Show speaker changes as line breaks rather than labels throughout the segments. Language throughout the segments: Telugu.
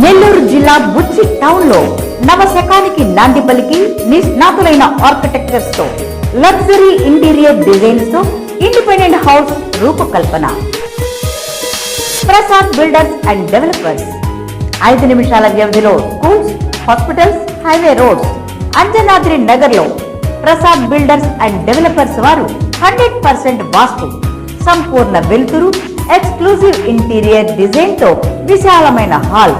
నెల్లూరు జిల్లా బుచ్చి టౌన్లో నవశకానికి నాంది పలికి నిష్ణాతులైన ఆర్కిటెక్చర్స్తో లగ్జరీ ఇంటీరియర్ డిజైన్స్తో ఇండిపెండెంట్ హౌస్ రూపకల్పన. Prasad builders and developers. ఐదు నిమిషాల వ్యవధిలో schools hospitals highway roads. Anjanadri నగర్లో ప్రసాద్ బిల్డర్స్ అండ్ డెవలపర్స్ వారు హండ్రెడ్ పర్సెంట్ వాస్తు. సంపూర్ణ వెలుతురు ఎక్స్క్లూజివ్ ఇంటీరియర్ డిజైన్తో విశాలమైన hall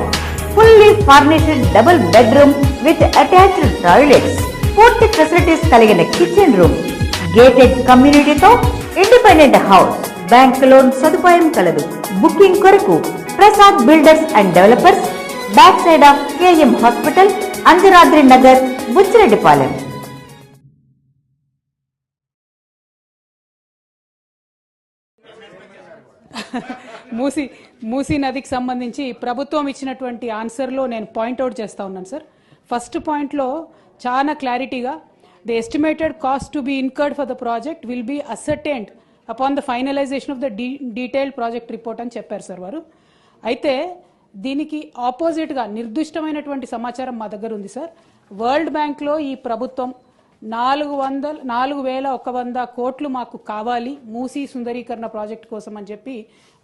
fully furnished double bedroom with attached toilets పూర్తి ఫెసిలిటీస్ కలిగిన కిచెన్ రూమ్ గేటెడ్ కమ్యూనిటీతో ఇండిపెండెంట్ హౌస్ బ్యాంక్ లోన్ సదుపాయం కలదు. బుకింగ్ కొరకు Prasad builders and developers back side of KM hospital Anjanadri Nagar Buchireddypalem Ha ha ha.
Musi Musi నదికి సంబంధించి ప్రభుత్వం ఇచ్చినటువంటి ఆన్సర్లో నేను పాయింట్అవుట్ చేస్తా ఉన్నాను సార్ ఫస్ట్ పాయింట్లో చాలా క్లారిటీగా the estimated cost to be incurred for the project will be ascertained upon the finalization of the d detailed project report అని చెప్పారు సార్ వారు. అయితే దీనికి ఆపోజిట్గా నిర్దిష్టమైనటువంటి సమాచారం మా దగ్గర ఉంది సార్ వరల్డ్ బ్యాంక్లో ఈ ప్రభుత్వం నాలుగు వందల నాలుగు వేల ఒక వంద కోట్లు మాకు కావాలి. మూసీ సుందరీకరణ ప్రాజెక్ట్ కోసం అని చెప్పి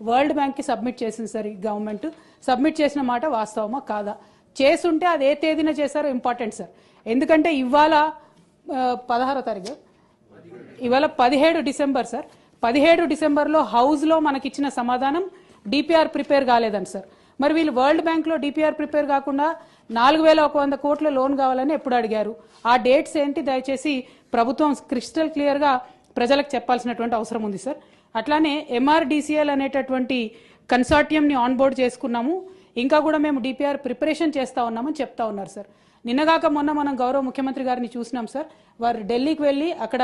వరల్డ్ బ్యాంక్కి సబ్మిట్ చేసింది సార్ ఈ గవర్నమెంట్. సబ్మిట్ చేసిన మాట వాస్తవమా కాదా? చేస్తుంటే అది ఏ తేదీన చేశారో ఇంపార్టెంట్ సార్. ఎందుకంటే ఇవాళ పదహారో తారీఖు ఇవాళ పదిహేడు డిసెంబర్ సార్. పదిహేడు డిసెంబర్లో హౌస్లో మనకిచ్చిన సమాధానం డిపిఆర్ ప్రిపేర్ కాలేదని సార్. మరి వీళ్ళు వరల్డ్ బ్యాంక్లో డిపిఆర్ ప్రిపేర్ కాకుండా నాలుగు వేల ఒక వంద కోట్ల లోన్ కావాలని ఎప్పుడు అడిగారు? ఆ డేట్స్ ఏంటి? దయచేసి ప్రభుత్వం క్రిస్టల్ క్లియర్గా ప్రజలకు చెప్పాల్సినటువంటి అవసరం ఉంది సార్. అట్లానే ఎంఆర్డిసిఎల్ అనేటటువంటి కన్సార్టియంని ఆన్ బోర్డ్ చేసుకున్నాము. ఇంకా కూడా మేము డిపిఆర్ ప్రిపరేషన్ చేస్తా ఉన్నామని చెప్తా ఉన్నారు సార్. నిన్నగాక మొన్న మనం గౌరవ ముఖ్యమంత్రి గారిని చూసినాం సార్. వారు ఢిల్లీకి వెళ్ళి అక్కడ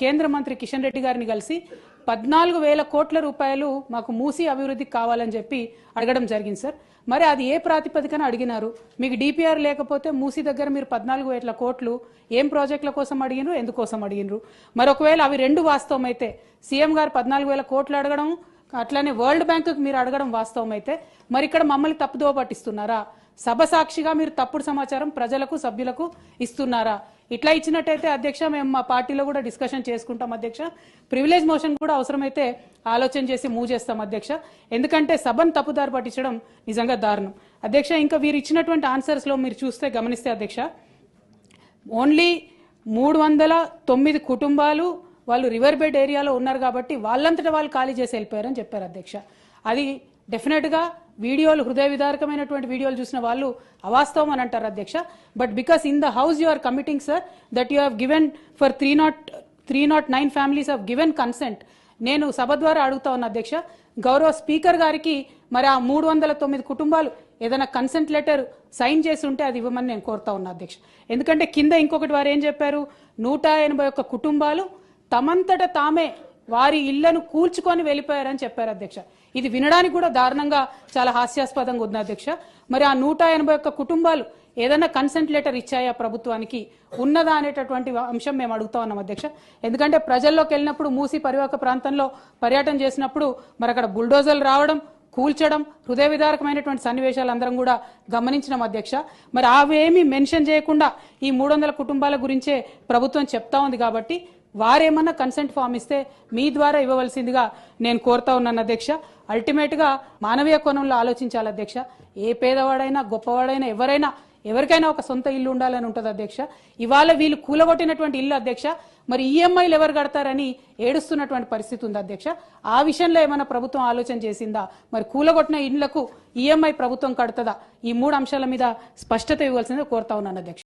కేంద్ర మంత్రి కిషన్ రెడ్డి గారిని కలిసి పద్నాలుగు వేల కోట్ల రూపాయలు మాకు మూసి అభివృద్ధికి కావాలని చెప్పి అడగడం జరిగింది సార్. మరి అది ఏ ప్రాతిపదికన అడిగినారు? మీకు డిపిఆర్ లేకపోతే మూసి దగ్గర మీరు పద్నాలుగు వేల కోట్లు ఏం ప్రాజెక్టుల కోసం అడిగినరు? ఎందుకోసం అడిగినరు? మరి ఒకవేళ అవి రెండు వాస్తవం అయితే సీఎం గారు పద్నాలుగు వేల కోట్లు అడగడం అట్లానే వరల్డ్ బ్యాంకుకి మీరు అడగడం వాస్తవం అయితే మరి ఇక్కడ మమ్మల్ని తప్పుదోవ పట్టిస్తున్నారా? సభ సాక్షిగా మీరు తప్పుడు సమాచారం ప్రజలకు సభ్యులకు ఇస్తున్నారా? ఇట్లా ఇచ్చినట్టయితే అధ్యక్ష మేము మా పార్టీలో కూడా డిస్కషన్ చేసుకుంటాం అధ్యక్ష. ప్రివిలేజ్ మోషన్ కూడా అవసరమైతే ఆలోచన చేసి మూవ్ చేస్తాం అధ్యక్ష. ఎందుకంటే సభను తప్పుదారి పట్టించడం నిజంగా దారుణం. అధ్యక్ష ఇంకా వీరు ఇచ్చినటువంటి ఆన్సర్స్లో మీరు చూస్తే గమనిస్తే అధ్యక్ష ఓన్లీ మూడు వందల తొమ్మిది కుటుంబాలు వాళ్ళు రివర్ బెడ్ ఏరియాలో ఉన్నారు కాబట్టి వాళ్ళంతటా వాళ్ళు ఖాళీ చేసి వెళ్ళిపోయారని చెప్పారు అధ్యక్ష. అది డెఫినెట్గా వీడియోలు హృదయ విదారకమైనటువంటి వీడియోలు చూసిన వాళ్ళు అవాస్తవం అని అంటారు అధ్యక్ష. But because in the house you are committing sir that you have given for three not three not nine families of given consent నేను సభ ద్వారా అడుగుతా ఉన్నా అధ్యక్ష గౌరవ స్పీకర్ గారికి మరి ఆ మూడు వందల తొమ్మిది కుటుంబాలు ఏదైనా కన్సెంట్ లెటర్ సైన్ చేసి ఉంటే అది ఇవ్వమని నేను కోరుతా ఉన్నా అధ్యక్ష. ఎందుకంటే కింద ఇంకొకటి వారు ఏం చెప్పారు? నూట ఎనభై ఒక్క కుటుంబాలు తమంతట తామే వారి ఇళ్ళను కూల్చుకొని వెళ్ళిపోయారని చెప్పారు అధ్యక్ష. ఇది వినడానికి కూడా దారుణంగా చాలా హాస్యాస్పదంగా ఉంది అధ్యక్ష. మరి ఆ నూట ఎనభై ఒక్క కుటుంబాలు ఏదైనా కన్సెంట్ లెటర్ ఇచ్చాయా ప్రభుత్వానికి? ఉన్నదా అనేటటువంటి అంశం మేము అడుగుతా ఉన్నాం అధ్యక్ష. ఎందుకంటే ప్రజల్లోకి వెళ్ళినప్పుడు మూసి పరివాహక ప్రాంతంలో పర్యటన చేసినప్పుడు మరి అక్కడ బుల్డోజర్లు రావడం కూల్చడం హృదయ విదారకమైనటువంటి సన్నివేశాలు అందరం కూడా గమనించినాం అధ్యక్ష. మరి అవేమీ మెన్షన్ చేయకుండా ఈ మూడు వందల కుటుంబాల గురించే ప్రభుత్వం చెప్తా ఉంది కాబట్టి వారేమన్నా కన్సెంట్ ఫామ్ ఇస్తే మీ ద్వారా ఇవ్వవలసిందిగా నేను కోరుతా ఉన్నాను అధ్యక్ష. అల్టిమేట్గా మానవీయ కోణంలో ఆలోచించాలి అధ్యక్ష. ఏ పేదవాడైనా గొప్పవాడైనా ఎవరైనా ఎవరికైనా ఒక సొంత ఇల్లు ఉండాలని ఉంటుంది అధ్యక్ష. ఇవాళ వీళ్ళు కూలగొట్టినటువంటి ఇల్లు అధ్యక్ష. మరి ఈఎంఐలు ఎవరు కడతారని ఏడుస్తున్నటువంటి పరిస్థితి ఉంది అధ్యక్ష. ఆ విషయంలో ఏమైనా ప్రభుత్వం ఆలోచన చేసిందా? మరి కూలగొట్టిన ఇళ్ళకు ఈఎంఐ ప్రభుత్వం కడుతుందా? ఈ మూడు అంశాల మీద స్పష్టత ఇవ్వాల్సిందే కోరుతా ఉన్నాను అధ్యక్ష.